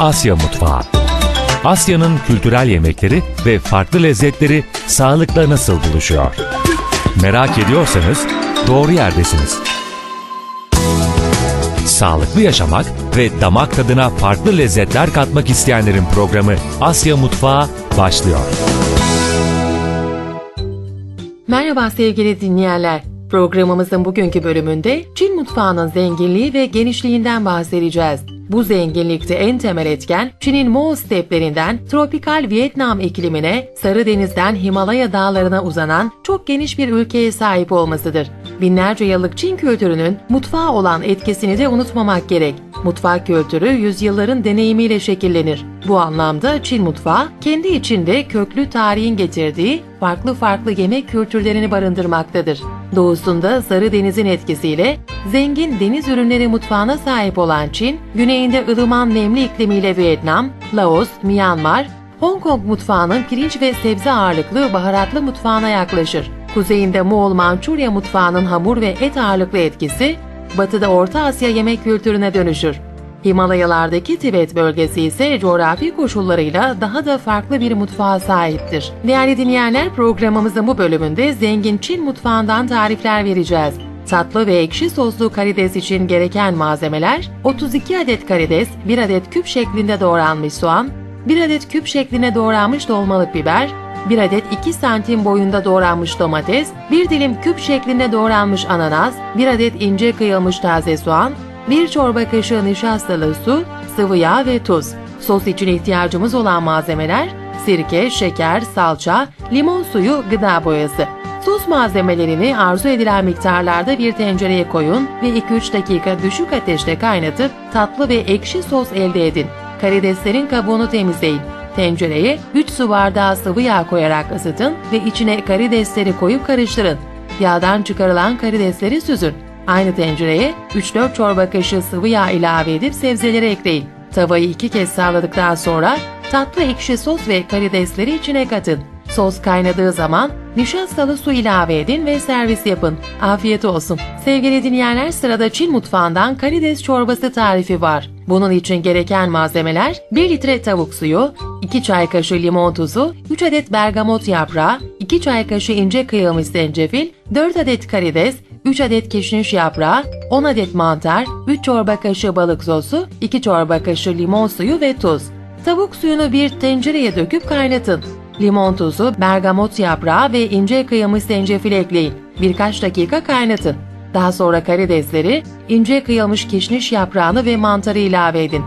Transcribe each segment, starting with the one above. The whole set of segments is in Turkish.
Asya Mutfağı. Asya'nın kültürel yemekleri ve farklı lezzetleri sağlıkla nasıl buluşuyor? Merak ediyorsanız doğru yerdesiniz. Sağlıklı yaşamak ve damak tadına farklı lezzetler katmak isteyenlerin programı Asya Mutfağı başlıyor. Merhaba sevgili dinleyenler. Programımızın bugünkü bölümünde Çin mutfağının zenginliği ve genişliğinden bahsedeceğiz. Bu zenginlikte en temel etken Çin'in Mo steplerinden tropikal Vietnam iklimine, Sarı Deniz'den Himalaya dağlarına uzanan çok geniş bir ülkeye sahip olmasıdır. Binlerce yıllık Çin kültürünün mutfağa olan etkisini de unutmamak gerek. Mutfak kültürü yüzyılların deneyimiyle şekillenir. Bu anlamda Çin mutfağı kendi içinde köklü tarihin getirdiği farklı farklı yemek kültürlerini barındırmaktadır. Doğusunda Sarı Deniz'in etkisiyle zengin deniz ürünleri mutfağına sahip olan Çin, güneyinde ılıman nemli iklimiyle Vietnam, Laos, Myanmar, Hong Kong mutfağının pirinç ve sebze ağırlıklı baharatlı mutfağına yaklaşır. Kuzeyinde Moğol Mançurya mutfağının hamur ve et ağırlıklı etkisi, batıda Orta Asya yemek kültürüne dönüşür. Himalayalardaki Tibet bölgesi ise coğrafi koşullarıyla daha da farklı bir mutfağa sahiptir. Değerli dinleyenler programımızın bu bölümünde zengin Çin mutfağından tarifler vereceğiz. Tatlı ve ekşi soslu karides için gereken malzemeler 32 adet karides, 1 adet küp şeklinde doğranmış soğan, 1 adet küp şeklinde doğranmış dolmalık biber, 1 adet 2 santim boyunda doğranmış domates, 1 dilim küp şeklinde doğranmış ananas, 1 adet ince kıyılmış taze soğan, 1 çorba kaşığı nişastalı su, sıvı yağ ve tuz. Sos için ihtiyacımız olan malzemeler sirke, şeker, salça, limon suyu, gıda boyası. Sos malzemelerini arzu edilen miktarlarda bir tencereye koyun ve 2-3 dakika düşük ateşte kaynatıp tatlı ve ekşi sos elde edin. Karideslerin kabuğunu temizleyin. Tencereye 3 su bardağı sıvı yağ koyarak ısıtın ve içine karidesleri koyup karıştırın. Yağdan çıkarılan karidesleri süzün. Aynı tencereye 3-4 çorba kaşığı sıvı yağ ilave edip sebzeleri ekleyin. Tavayı iki kez sağladıktan sonra tatlı ekşi sos ve karidesleri içine katın. Sos kaynadığı zaman nişastalı su ilave edin ve servis yapın. Afiyet olsun. Sevgili dinleyenler sırada Çin mutfağından karides çorbası tarifi var. Bunun için gereken malzemeler 1 litre tavuk suyu, 2 çay kaşığı limon tuzu, 3 adet bergamot yaprağı, 2 çay kaşığı ince kıyılmış zencefil, 4 adet karides, 3 adet kişniş yaprağı, 10 adet mantar, 3 çorba kaşığı balık sosu, 2 çorba kaşığı limon suyu ve tuz. Tavuk suyunu bir tencereye döküp kaynatın. Limon tuzu, bergamot yaprağı ve ince kıyılmış zencefil ekleyin. Birkaç dakika kaynatın. Daha sonra karidesleri, ince kıyılmış kişniş yaprağını ve mantarı ilave edin.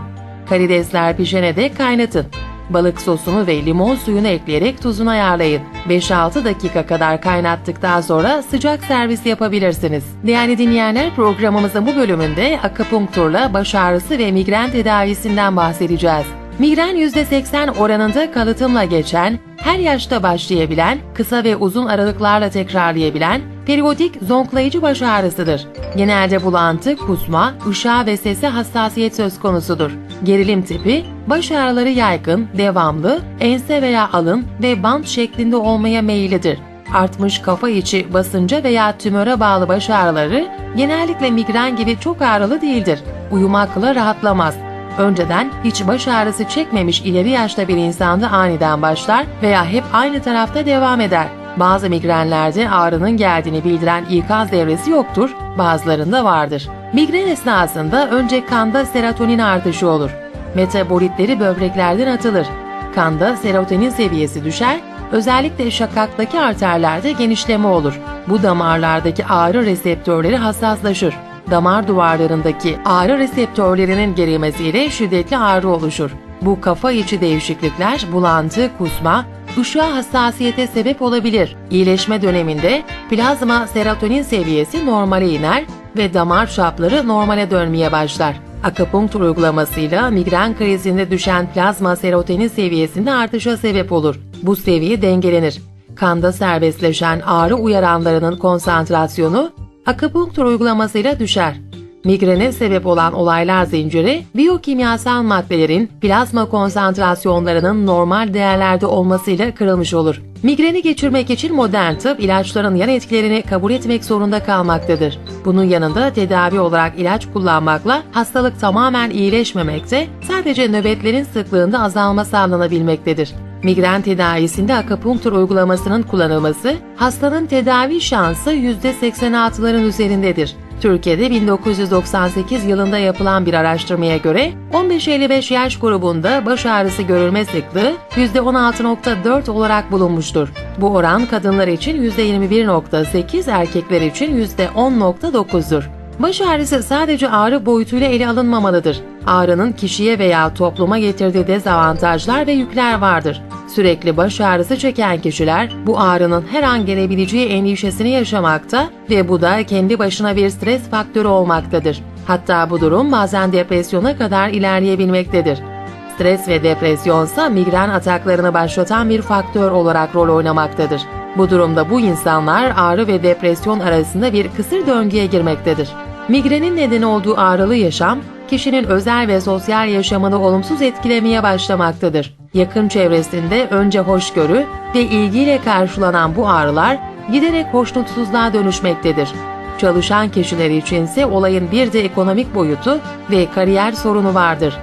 Karidesler pişene dek kaynatın. Balık sosunu ve limon suyunu ekleyerek tuzunu ayarlayın. 5-6 dakika kadar kaynattıktan sonra sıcak servis yapabilirsiniz. Değerli dinleyenler programımızın bu bölümünde akupunkturla baş ağrısı ve migren tedavisinden bahsedeceğiz. Migren %80 oranında kalıtımla geçen, her yaşta başlayabilen, kısa ve uzun aralıklarla tekrarlayabilen, periyodik zonklayıcı baş ağrısıdır. Genelde bulantı, kusma, ışığa ve sese hassasiyet söz konusudur. Gerilim tipi, baş ağrıları yaygın, devamlı, ense veya alın ve bant şeklinde olmaya meyillidir. Artmış kafa içi basınca veya tümöre bağlı baş ağrıları genellikle migren gibi çok ağrılı değildir. Uyumakla rahatlamaz. Önceden hiç baş ağrısı çekmemiş ileri yaşta bir insanda aniden başlar veya hep aynı tarafta devam eder. Bazı migrenlerde ağrının geldiğini bildiren ikaz devresi yoktur, bazılarında vardır. Migren esnasında önce kanda serotonin artışı olur. Metabolitleri böbreklerden atılır. Kanda serotonin seviyesi düşer, özellikle şakaktaki arterlerde genişleme olur. Bu damarlardaki ağrı reseptörleri hassaslaşır damar duvarlarındaki ağrı reseptörlerinin gerilmesiyle şiddetli ağrı oluşur. Bu kafa içi değişiklikler bulantı, kusma, ışığa hassasiyete sebep olabilir. İyileşme döneminde plazma serotonin seviyesi normale iner ve damar çapları normale dönmeye başlar. Akupunktur uygulamasıyla migren krizinde düşen plazma serotonin seviyesinde artışa sebep olur. Bu seviye dengelenir. Kanda serbestleşen ağrı uyaranlarının konsantrasyonu akupunktur uygulamasıyla düşer. Migrene sebep olan olaylar zinciri, biyokimyasal maddelerin plazma konsantrasyonlarının normal değerlerde olmasıyla kırılmış olur. Migreni geçirmek için modern tıp ilaçların yan etkilerini kabul etmek zorunda kalmaktadır. Bunun yanında tedavi olarak ilaç kullanmakla hastalık tamamen iyileşmemekte, sadece nöbetlerin sıklığında azalma sağlanabilmektedir. Migren tedavisinde akupunktur uygulamasının kullanılması, hastanın tedavi şansı %86'ların üzerindedir. Türkiye'de 1998 yılında yapılan bir araştırmaya göre 15-55 yaş grubunda baş ağrısı görülme sıklığı %16.4 olarak bulunmuştur. Bu oran kadınlar için %21.8, erkekler için %10.9'dur. Baş ağrısı sadece ağrı boyutuyla ele alınmamalıdır. Ağrının kişiye veya topluma getirdiği dezavantajlar ve yükler vardır. Sürekli baş ağrısı çeken kişiler bu ağrının her an gelebileceği endişesini yaşamakta ve bu da kendi başına bir stres faktörü olmaktadır. Hatta bu durum bazen depresyona kadar ilerleyebilmektedir. Stres ve depresyonsa migren ataklarını başlatan bir faktör olarak rol oynamaktadır. Bu durumda bu insanlar ağrı ve depresyon arasında bir kısır döngüye girmektedir. Migrenin nedeni olduğu ağrılı yaşam, kişinin özel ve sosyal yaşamını olumsuz etkilemeye başlamaktadır. Yakın çevresinde önce hoşgörü ve ilgiyle karşılanan bu ağrılar giderek hoşnutsuzluğa dönüşmektedir. Çalışan kişiler içinse olayın bir de ekonomik boyutu ve kariyer sorunu vardır.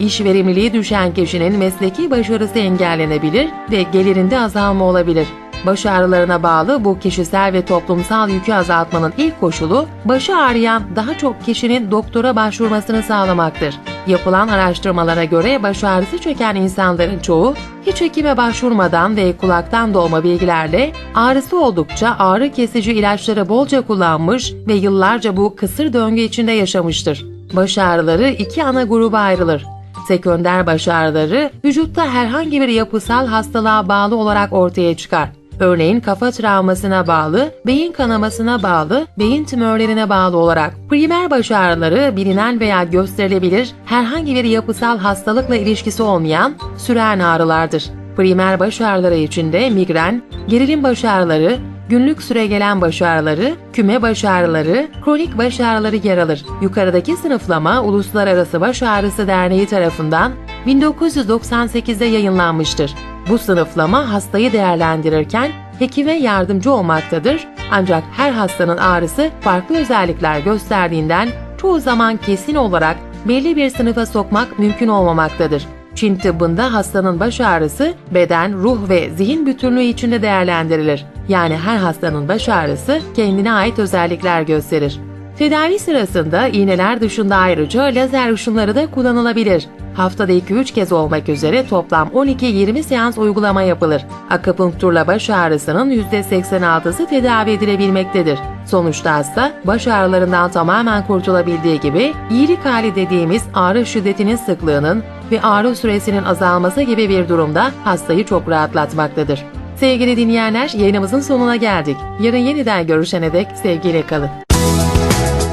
İş verimliliği düşen kişinin mesleki başarısı engellenebilir ve gelirinde azalma olabilir. Baş ağrılarına bağlı bu kişisel ve toplumsal yükü azaltmanın ilk koşulu, başı ağrıyan daha çok kişinin doktora başvurmasını sağlamaktır. Yapılan araştırmalara göre baş ağrısı çeken insanların çoğu, hiç hekime başvurmadan ve kulaktan dolma bilgilerle ağrısı oldukça ağrı kesici ilaçları bolca kullanmış ve yıllarca bu kısır döngü içinde yaşamıştır. Baş ağrıları iki ana gruba ayrılır. Sekonder baş ağrıları vücutta herhangi bir yapısal hastalığa bağlı olarak ortaya çıkar. Örneğin kafa travmasına bağlı, beyin kanamasına bağlı, beyin tümörlerine bağlı olarak. Primer baş ağrıları bilinen veya gösterilebilir herhangi bir yapısal hastalıkla ilişkisi olmayan süren ağrılardır. Primer baş ağrıları içinde migren, gerilim baş ağrıları, günlük süre gelen baş ağrıları, küme baş ağrıları, kronik baş ağrıları yer alır. Yukarıdaki sınıflama Uluslararası Baş Ağrısı Derneği tarafından 1998'de yayınlanmıştır. Bu sınıflama hastayı değerlendirirken hekime yardımcı olmaktadır ancak her hastanın ağrısı farklı özellikler gösterdiğinden çoğu zaman kesin olarak belli bir sınıfa sokmak mümkün olmamaktadır. Çin tıbbında hastanın baş ağrısı beden, ruh ve zihin bütünlüğü içinde değerlendirilir. Yani her hastanın baş ağrısı kendine ait özellikler gösterir. Tedavi sırasında iğneler dışında ayrıca lazer ışınları da kullanılabilir. Haftada 2-3 kez olmak üzere toplam 12-20 seans uygulama yapılır. Akupunkturla baş ağrısının %86'sı tedavi edilebilmektedir. Sonuçta hasta baş ağrılarından tamamen kurtulabildiği gibi iyilik hali dediğimiz ağrı şiddetinin sıklığının ve ağrı süresinin azalması gibi bir durumda hastayı çok rahatlatmaktadır. Sevgili dinleyenler yayınımızın sonuna geldik. Yarın yeniden görüşene dek sevgiyle kalın.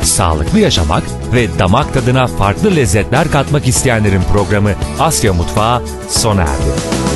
Sağlıklı yaşamak ve damak tadına farklı lezzetler katmak isteyenlerin programı Asya Mutfağı sona erdi.